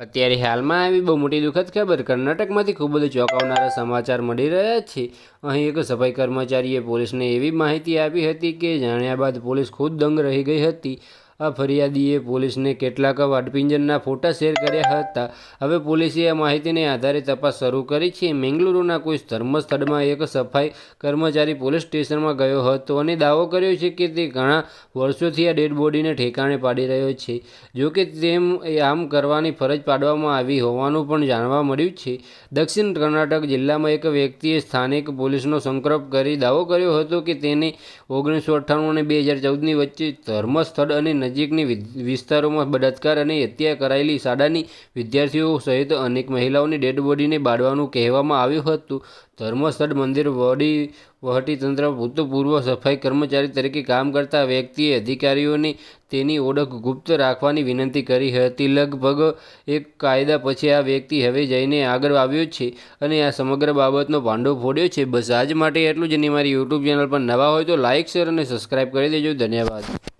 અત્યારે હાલમાં આવી બહુ મોટી દુઃખદ ખબર. કર્ણાટકમાંથી ખૂબ જ ચોંકાવનારા સમાચાર મળી રહ્યા છે. અહીં એક સફાઈ કર્મચારીએ પોલીસને એવી માહિતી આપી હતી કે જાણ્યા બાદ પોલીસ ખુદ દંગ રહી ગઈ હતી. આ ફરિયાદીએ પોલીસને કેટલાક વાડપિંજરના ફોટા શેર કર્યા હતા. હવે પોલીસે આ માહિતીને આધારે તપાસ શરૂ કરી છે. મેંગલુરુના કોઈ ધર્મસ્થળમાં એક સફાઈ કર્મચારી પોલીસ સ્ટેશનમાં ગયો હતો અને દાવો કર્યો છે કે તે ઘણા વર્ષોથી આ ડેડ બોડીને ઠેકાણે પાડી રહ્યો છે. જોકે તેમ આમ કરવાની ફરજ પાડવામાં આવી હોવાનું પણ જાણવા મળ્યું છે. દક્ષિણ કર્ણાટક જિલ્લામાં એક વ્યક્તિએ સ્થાનિક પોલીસનો સંકલ્પ કરી દાવો કર્યો હતો કે તેને ઓગણીસો અઠ્ઠાણું અને બે હજાર ચૌદની વચ્ચે ધર્મસ્થળ અને નજીકની વિસ્તારોમાં બળાત્કાર અને હત્યા કરાયેલી શાળાની વિદ્યાર્થીઓ સહિત અનેક મહિલાઓની ડેડ બોડીને બાળવાનું કહેવામાં આવ્યું હતું. ધર્મસ્થળ મંદિર વડી વહીવટીતંત્ર ભૂતપૂર્વ સફાઈ કર્મચારી તરીકે કામ કરતા વ્યક્તિએ અધિકારીઓને તેની ઓળખ ગુપ્ત રાખવાની વિનંતી કરી હતી. લગભગ એક કાયદા પછી આ વ્યક્તિ હવે જઈને આગળ આવ્યો છે અને આ સમગ્ર બાબતનો ભાંડો ફોડ્યો છે. બસ આજ માટે એટલું જ. નહીં મારી યુટ્યુબ ચેનલ પર નવા હોય તો લાઇક શેર અને સબસ્ક્રાઈબ કરી દેજો. ધન્યવાદ.